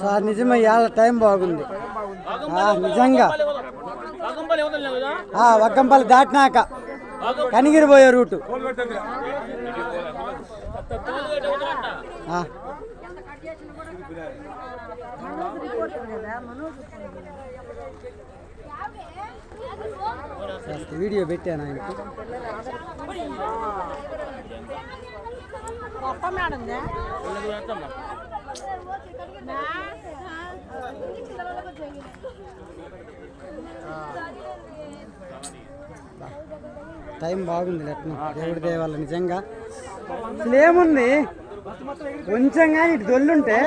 Sir నిజమే ఇవాళ time బాగుంది. ఆ, నిజంగా. ఆ, వగ్గంపల్లి దాటినాక కనిగిరి పోయే రూటు. వీడియో పెట్టాను ఆయనకి. టైం బాగుంది లెట్న. దేవుడి దయ వల్ల నిజంగా. అసలు ఏముంది కొంచెం కానీ ఇటు దొల్లుంటే